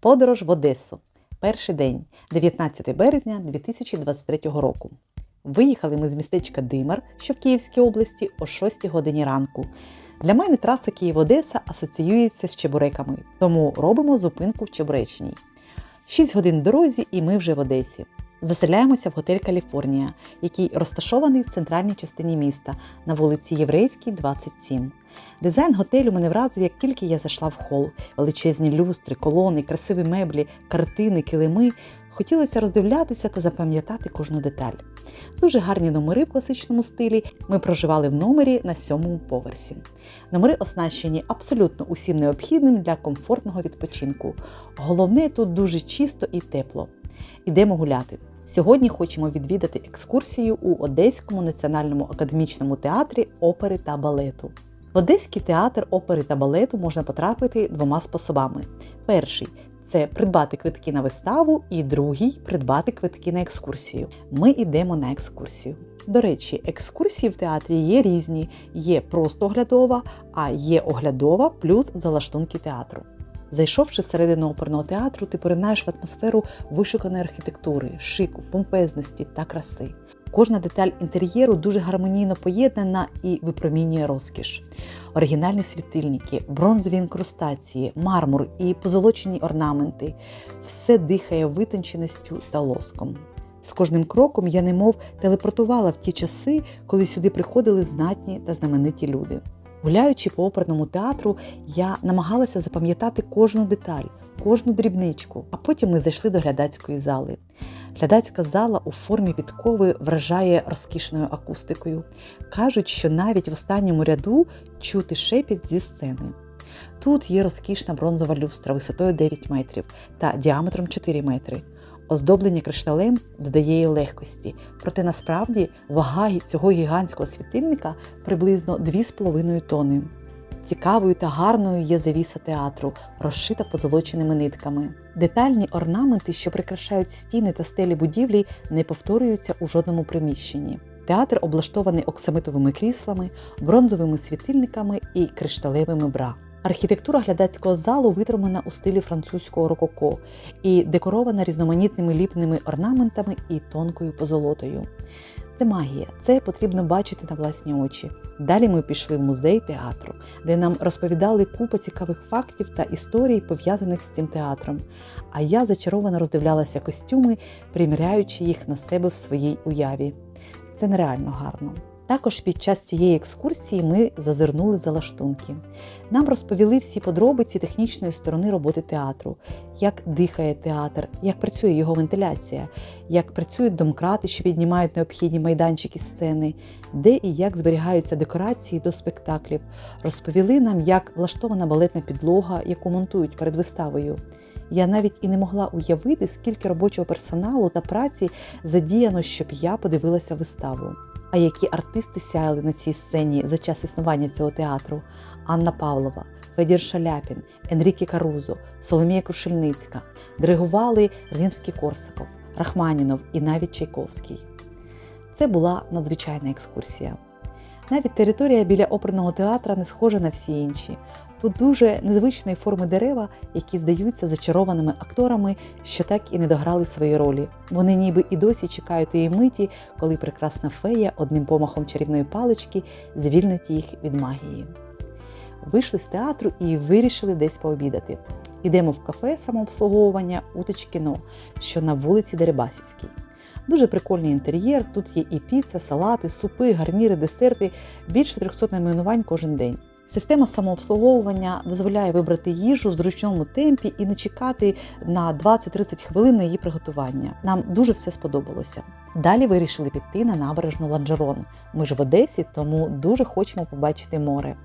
Подорож в Одесу. Перший день, 19 березня 2023 року. Виїхали ми з містечка Димар, що в Київській області, о 6 годині ранку. Для мене траса Київ-Одеса асоціюється з чебуреками, тому робимо зупинку в Чебуречній. 6 годин дорозі, і ми вже в Одесі. Заселяємося в готель Каліфорнія, який розташований в центральній частині міста на вулиці Єврейській, 27. Дизайн готелю мене вразив, як тільки я зайшла в хол. Величезні люстри, колони, красиві меблі, картини, килими. Хотілося роздивлятися та запам'ятати кожну деталь. Дуже гарні номери в класичному стилі. Ми проживали в номері на сьомому поверсі. Номери оснащені абсолютно усім необхідним для комфортного відпочинку. Головне тут дуже чисто і тепло. Ідемо гуляти. Сьогодні хочемо відвідати екскурсію у Одеському національному академічному театрі опери та балету. В Одеський театр опери та балету можна потрапити двома способами. Перший це придбати квитки на виставу, і другий придбати квитки на екскурсію. Ми йдемо на екскурсію. До речі, екскурсії в театрі є різні: є просто оглядова, а є оглядова плюс залаштунки театру. Зайшовши всередину оперного театру, ти поринаєш в атмосферу вишуканої архітектури, шику, помпезності та краси. Кожна деталь інтер'єру дуже гармонійно поєднана і випромінює розкіш. Оригінальні світильники, бронзові інкрустації, мармур і позолочені орнаменти все дихає витонченістю та лоском. З кожним кроком я немов телепортувала в ті часи, коли сюди приходили знатні та знамениті люди. Гуляючи по оперному театру, я намагалася запам'ятати кожну деталь, кожну дрібничку, а потім ми зайшли до глядацької зали. Глядацька зала у формі підкови вражає розкішною акустикою. Кажуть, що навіть в останньому ряду чути шепіт зі сцени. Тут є розкішна бронзова люстра висотою 9 метрів та діаметром 4 метри. Оздоблення кришталем додає їй легкості, проте насправді вага цього гігантського світильника приблизно 2,5 тони. Цікавою та гарною є завіса театру, розшита позолоченими нитками. Детальні орнаменти, що прикрашають стіни та стелі будівлі, не повторюються у жодному приміщенні. Театр облаштований оксамитовими кріслами, бронзовими світильниками і кришталевими бра. Архітектура глядацького залу витримана у стилі французького рококо і декорована різноманітними ліпними орнаментами і тонкою позолотою. Це магія, це потрібно бачити на власні очі. Далі ми пішли в музей театру, де нам розповідали купа цікавих фактів та історій, пов'язаних з цим театром. А я зачаровано роздивлялася костюми, приміряючи їх на себе в своїй уяві. Це нереально гарно. Також під час цієї екскурсії ми зазирнули за лаштунки. Нам розповіли всі подробиці технічної сторони роботи театру, як дихає театр, як працює його вентиляція, як працюють домкрати, що піднімають необхідні майданчики сцени, де і як зберігаються декорації до спектаклів. Розповіли нам, як влаштована балетна підлога, яку монтують перед виставою. Я навіть і не могла уявити, скільки робочого персоналу та праці задіяно, щоб я подивилася виставу. А які артисти сяяли на цій сцені за час існування цього театру: Анна Павлова, Федір Шаляпін, Енріке Карузо, Соломія Крушельницька, диригували Римський Корсаков, Рахманінов і навіть Чайковський. Це була надзвичайна екскурсія. Навіть територія біля оперного театра не схожа на всі інші. Тут дуже незвичної форми дерева, які здаються зачарованими акторами, що так і не дограли свої ролі. Вони ніби і досі чекають її миті, коли прекрасна фея одним помахом чарівної палички звільнить їх від магії. Вийшли з театру і вирішили десь пообідати. Ідемо в кафе самообслуговування «Уточкіно», що на вулиці Дерибасівській. Дуже прикольний інтер'єр. Тут є і піца, салати, супи, гарніри, десерти, більше 300 найменувань кожен день. Система самообслуговування дозволяє вибрати їжу в зручному темпі і не чекати на 20-30 хвилин на її приготування. Нам дуже все сподобалося. Далі вирішили піти на набережну Ладжерон. Ми ж в Одесі, тому дуже хочемо побачити море.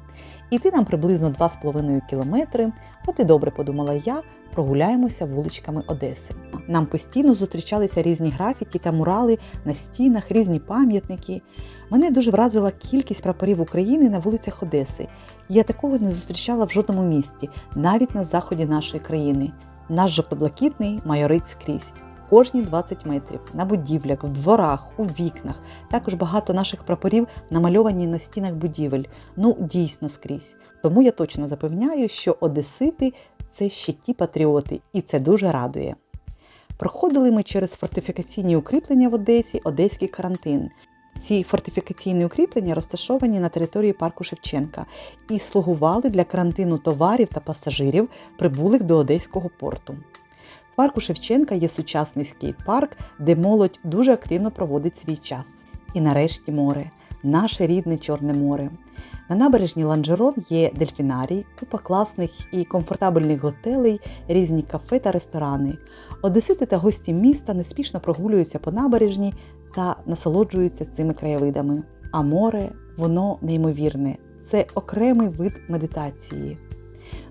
Іти нам приблизно 2,5 кілометри. От і добре подумала я, прогуляємося вуличками Одеси. Нам постійно зустрічалися різні графіті та мурали на стінах, різні пам'ятники. Мене дуже вразила кількість прапорів України на вулицях Одеси. Я такого не зустрічала в жодному місті, навіть на заході нашої країни. Наш жовто-блакитний майорить скрізь. Кожні 20 метрів на будівлях, в дворах, у вікнах. Також багато наших прапорів намальовані на стінах будівель. Ну, дійсно скрізь. Тому я точно запевняю, що Одесити це ще ті патріоти, і це дуже радує. Проходили ми через фортифікаційні укріплення в Одесі, Одеський карантин. Ці фортифікаційні укріплення розташовані на території парку Шевченка і слугували для карантину товарів та пасажирів, прибулих до Одеського порту. В парку Шевченка є сучасний скейт-парк, де молодь дуже активно проводить свій час. І нарешті море, наше рідне Чорне море. На набережні Ланжерон є дельфінарій, купа класних і комфортабельних готелей, різні кафе та ресторани. Одесити та гості міста неспішно прогулюються по набережні та насолоджуються цими краєвидами. А море, воно неймовірне, це окремий вид медитації.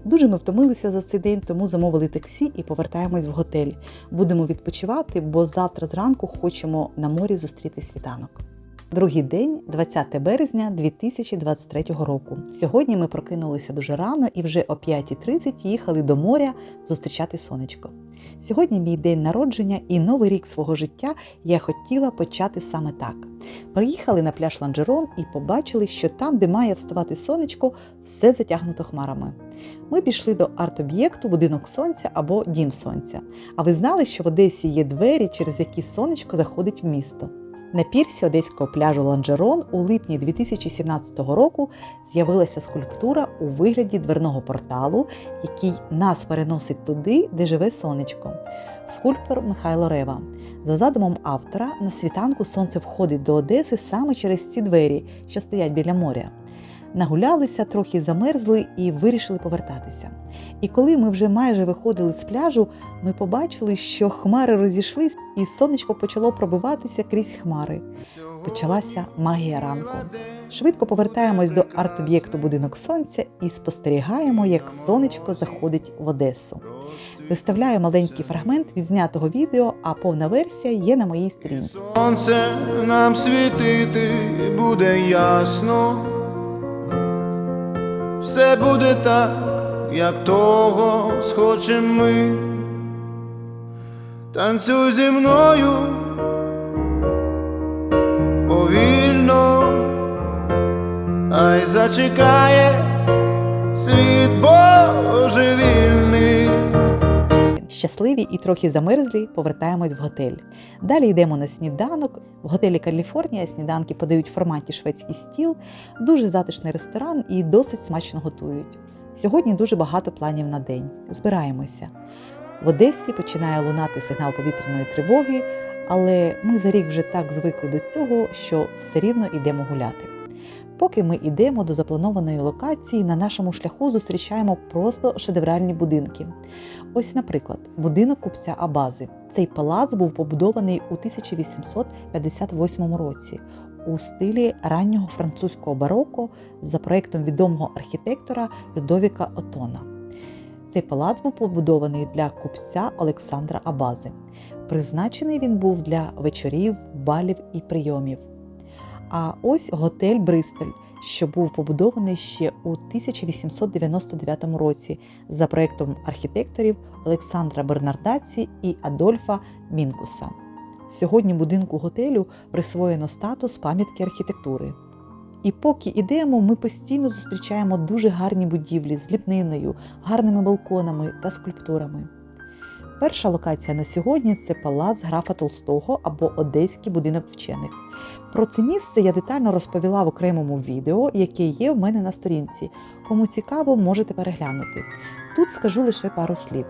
Дуже ми втомилися за цей день, тому замовили таксі і повертаємось в готель. Будемо відпочивати, бо завтра зранку хочемо на морі зустріти світанок. Другий день, 20 березня 2023 року. Сьогодні ми прокинулися дуже рано і вже о 5.30 їхали до моря зустрічати сонечко. Сьогодні мій день народження і новий рік свого життя я хотіла почати саме так. Приїхали на пляж Ланжерон і побачили, що там, де має вставати сонечко, все затягнуто хмарами. Ми пішли до арт-об'єкту Будинок Сонця або Дім Сонця. А ви знали, що в Одесі є двері, через які сонечко заходить в місто? На пірсі одеського пляжу Ланжерон у липні 2017 року з'явилася скульптура у вигляді дверного порталу, який нас переносить туди, де живе сонечко. Скульптор Михайло Рева. За задумом автора, на світанку сонце входить до Одеси саме через ці двері, що стоять біля моря. Нагулялися, трохи замерзли і вирішили повертатися. І коли ми вже майже виходили з пляжу, ми побачили, що хмари розійшлись, і сонечко почало пробиватися крізь хмари. Почалася магія ранку. Швидко повертаємось до арт-об'єкту Будинок Сонця і спостерігаємо, як сонечко заходить в Одесу. Виставляю маленький фрагмент від знятого відео, а повна версія є на моїй сторінці. Сонце нам світити буде ясно. Все буде так, як того схочем ми. Танцюй зі мною повільно, ай зачекає світ божевільний. Щасливі і трохи замерзлі, повертаємось в готель. Далі йдемо на сніданок. В готелі Каліфорнія сніданки подають в форматі шведський стіл, дуже затишний ресторан і досить смачно готують. Сьогодні дуже багато планів на день. Збираємося. В Одесі починає лунати сигнал повітряної тривоги, але ми за рік вже так звикли до цього, що все рівно йдемо гуляти. Поки ми йдемо до запланованої локації, на нашому шляху зустрічаємо просто шедевральні будинки. Ось, наприклад, будинок купця Абази. Цей палац був побудований у 1858 році у стилі раннього французького бароко за проектом відомого архітектора Людовіка Отона. Цей палац був побудований для купця Олександра Абази. Призначений він був для вечорів, балів і прийомів. А ось готель Бристоль, що був побудований ще у 1899 році за проектом архітекторів Олександра Бернардаці і Адольфа Мінкуса. Сьогодні будинку готелю присвоєно статус пам'ятки архітектури. І поки йдемо, ми постійно зустрічаємо дуже гарні будівлі з ліпниною, гарними балконами та скульптурами. Перша локація на сьогодні це палац графа Толстого або Одеський будинок вчених. Про це місце я детально розповіла в окремому відео, яке є в мене на сторінці. Кому цікаво, можете переглянути. Тут скажу лише пару слів.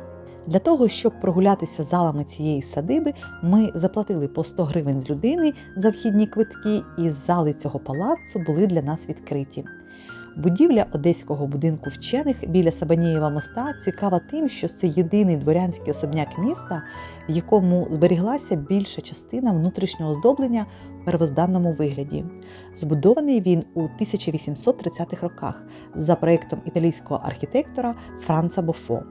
Для того, щоб прогулятися залами цієї садиби, ми заплатили по 100 гривень з людини за вхідні квитки, і зали цього палацу були для нас відкриті. Будівля одеського будинку вчених біля Сабанієва моста цікава тим, що це єдиний дворянський особняк міста, в якому зберіглася більша частина внутрішнього оздоблення в первозданному вигляді. Збудований він у 1830-х роках за проєктом італійського архітектора Франца Бофо.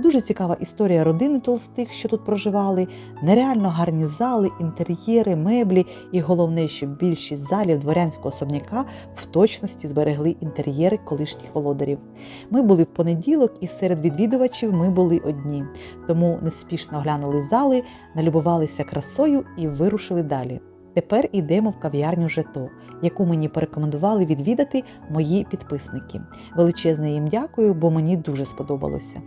Дуже цікава історія родини толстих, що тут проживали, нереально гарні зали, інтер'єри, меблі, і головне, що більшість залів дворянського особняка в точності зберегли інтер'єри колишніх володарів. Ми були в понеділок, і серед відвідувачів ми були одні, тому неспішно оглянули зали, налюбувалися красою і вирушили далі. Тепер йдемо в кав'ярню Жето, яку мені порекомендували відвідати мої підписники. Величезне їм дякую, бо мені дуже сподобалося.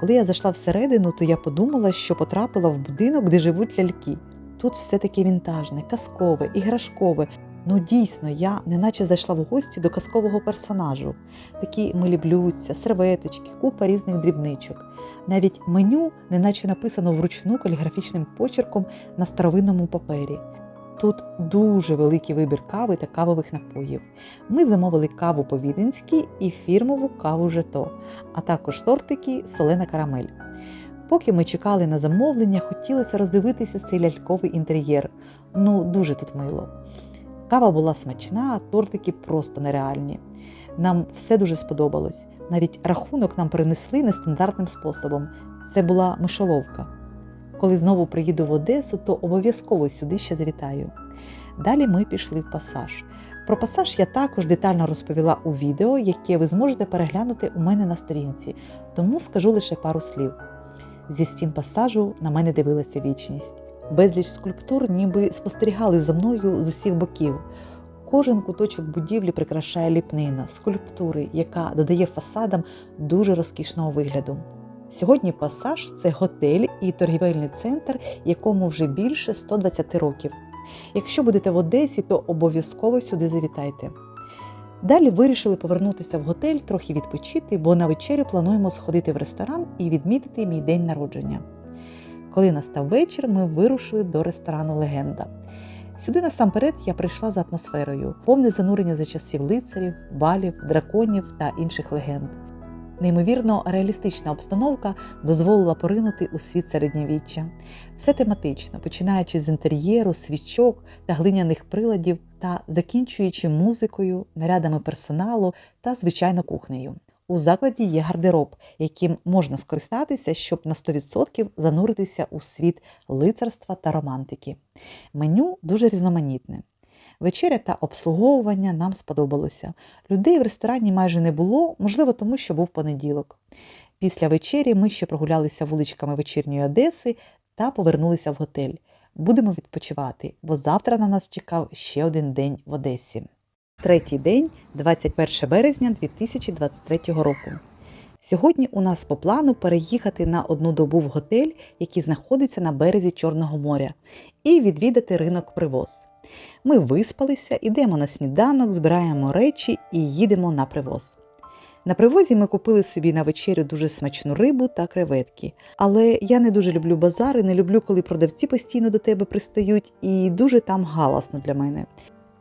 Коли я зайшла всередину, то я подумала, що потрапила в будинок, де живуть ляльки. Тут все таке вінтажне, казкове, іграшкове. Ну дійсно, я неначе зайшла в гості до казкового персонажу. Такі милі блюдця, серветочки, купа різних дрібничок. Навіть меню неначе написано вручну каліграфічним почерком на старовинному папері. Тут дуже великий вибір кави та кавових напоїв. Ми замовили каву по-віденськи і фірмову каву жето, а також тортики солена карамель. Поки ми чекали на замовлення, хотілося роздивитися цей ляльковий інтер'єр. Ну, дуже тут мило. Кава була смачна, а тортики просто нереальні. Нам все дуже сподобалось. Навіть рахунок нам принесли нестандартним способом. Це була мишоловка. Коли знову приїду в Одесу, то обов'язково сюди ще завітаю. Далі ми пішли в пасаж. Про пасаж я також детально розповіла у відео, яке ви зможете переглянути у мене на сторінці, тому скажу лише пару слів. Зі стін пасажу на мене дивилася вічність. Безліч скульптур ніби спостерігали за мною з усіх боків. Кожен куточок будівлі прикрашає ліпнина, скульптури, яка додає фасадам дуже розкішного вигляду. Сьогодні пасаж це готель і торгівельний центр, якому вже більше 120 років. Якщо будете в Одесі, то обов'язково сюди завітайте. Далі вирішили повернутися в готель, трохи відпочити, бо на вечерю плануємо сходити в ресторан і відмітити мій день народження. Коли настав вечір, ми вирушили до ресторану Легенда. Сюди насамперед я прийшла за атмосферою, повне занурення за часів лицарів, балів, драконів та інших легенд. Неймовірно реалістична обстановка дозволила поринути у світ середньовіччя. Все тематично, починаючи з інтер'єру, свічок та глиняних приладів та закінчуючи музикою, нарядами персоналу та звичайно кухнею. У закладі є гардероб, яким можна скористатися, щоб на 100% зануритися у світ лицарства та романтики. Меню дуже різноманітне. Вечеря та обслуговування нам сподобалося. Людей в ресторані майже не було, можливо, тому що був понеділок. Після вечері ми ще прогулялися вуличками вечірньої Одеси та повернулися в готель. Будемо відпочивати, бо завтра на нас чекав ще один день в Одесі. Третій день, 21 березня 2023 року. Сьогодні у нас по плану переїхати на одну добу в готель, який знаходиться на березі Чорного моря, і відвідати ринок привоз. Ми виспалися, йдемо на сніданок, збираємо речі і їдемо на привоз. На привозі ми купили собі на вечерю дуже смачну рибу та креветки. Але я не дуже люблю базари, не люблю, коли продавці постійно до тебе пристають, і дуже там галасно для мене.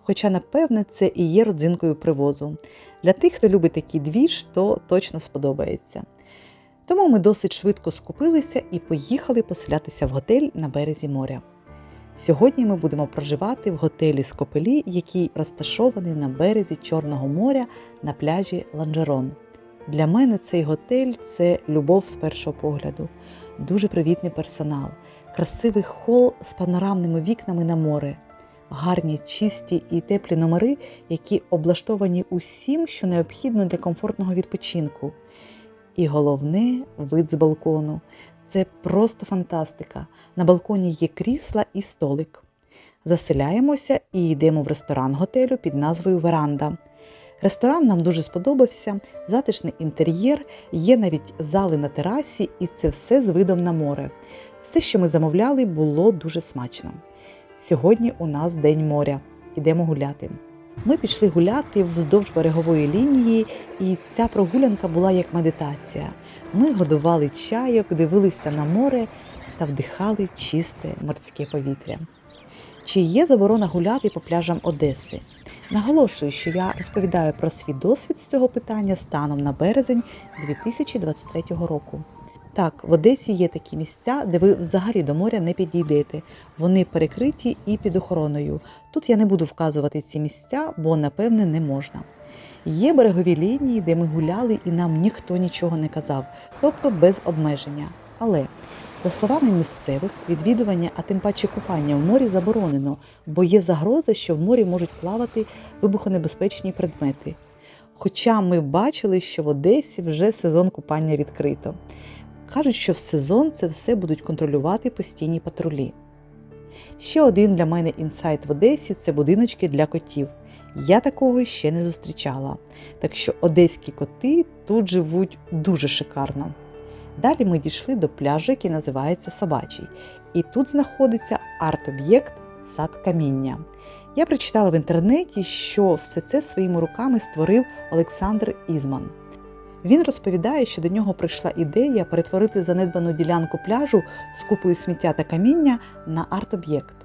Хоча, напевне, це і є родзинкою привозу. Для тих, хто любить такий двіж, то точно сподобається. Тому ми досить швидко скупилися і поїхали поселятися в готель на березі моря. Сьогодні ми будемо проживати в готелі Скопелі, який розташований на березі Чорного моря на пляжі Ланжерон. Для мене цей готель це любов з першого погляду, дуже привітний персонал, красивий хол з панорамними вікнами на море, гарні, чисті і теплі номери, які облаштовані усім, що необхідно для комфортного відпочинку. І головне вид з балкону. Це просто фантастика. На балконі є крісла і столик. Заселяємося і йдемо в ресторан готелю під назвою Веранда. Ресторан нам дуже сподобався, затишний інтер'єр, є навіть зали на терасі, і це все з видом на море. Все, що ми замовляли, було дуже смачно. Сьогодні у нас День моря. Ідемо гуляти. Ми пішли гуляти вздовж берегової лінії, і ця прогулянка була як медитація. Ми годували чайок, дивилися на море та вдихали чисте морське повітря. Чи є заборона гуляти по пляжам Одеси? Наголошую, що я розповідаю про свій досвід з цього питання станом на березень 2023 року. Так, в Одесі є такі місця, де ви взагалі до моря не підійдете. Вони перекриті і під охороною. Тут я не буду вказувати ці місця, бо напевне не можна. Є берегові лінії, де ми гуляли і нам ніхто нічого не казав, тобто без обмеження. Але, за словами місцевих, відвідування, а тим паче купання в морі заборонено, бо є загроза, що в морі можуть плавати вибухонебезпечні предмети. Хоча ми бачили, що в Одесі вже сезон купання відкрито. Кажуть, що в сезон це все будуть контролювати постійні патрулі. Ще один для мене інсайт в Одесі це будиночки для котів. Я такого ще не зустрічала. Так що одеські коти тут живуть дуже шикарно. Далі ми дійшли до пляжу, який називається Собачий. І тут знаходиться арт-об'єкт Сад каміння. Я прочитала в інтернеті, що все це своїми руками створив Олександр Ізман. Він розповідає, що до нього прийшла ідея перетворити занедбану ділянку пляжу з купою сміття та каміння на арт-об'єкт.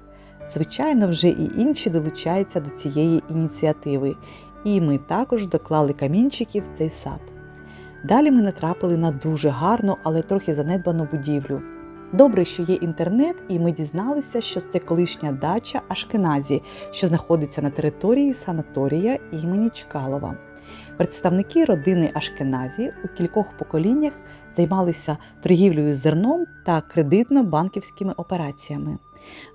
Звичайно, вже і інші долучаються до цієї ініціативи, і ми також доклали камінчиків в цей сад. Далі ми натрапили на дуже гарну, але трохи занедбану будівлю. Добре, що є інтернет, і ми дізналися, що це колишня дача Ашкеназі, що знаходиться на території санаторія імені Чкалова. Представники родини Ашкеназі у кількох поколіннях займалися торгівлею зерном та кредитно-банківськими операціями.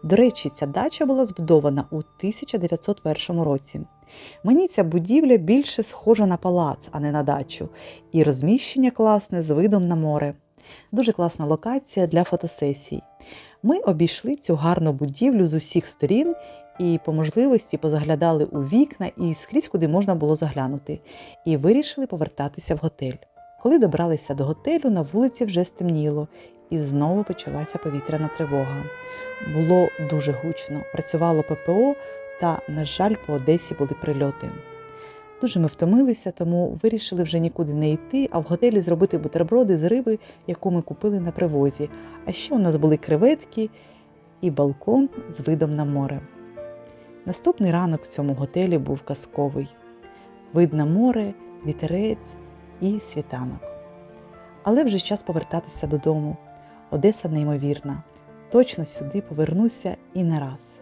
До речі, ця дача була збудована у 1901 році. Мені ця будівля більше схожа на палац, а не на дачу, і розміщення класне з видом на море. Дуже класна локація для фотосесій. Ми обійшли цю гарну будівлю з усіх сторін і по можливості позаглядали у вікна і скрізь, куди можна було заглянути, і вирішили повертатися в готель. Коли добралися до готелю, на вулиці вже стемніло, і знову почалася повітряна тривога. Було дуже гучно, працювало ППО, та, на жаль, по Одесі були прильоти. Дуже ми втомилися, тому вирішили вже нікуди не йти, а в готелі зробити бутерброди з риби, яку ми купили на привозі. А ще у нас були креветки і балкон з видом на море. Наступний ранок в цьому готелі був казковий. Видно море, вітерець і світанок. Але вже час повертатися додому. Одеса неймовірна. Точно сюди повернуся і не раз.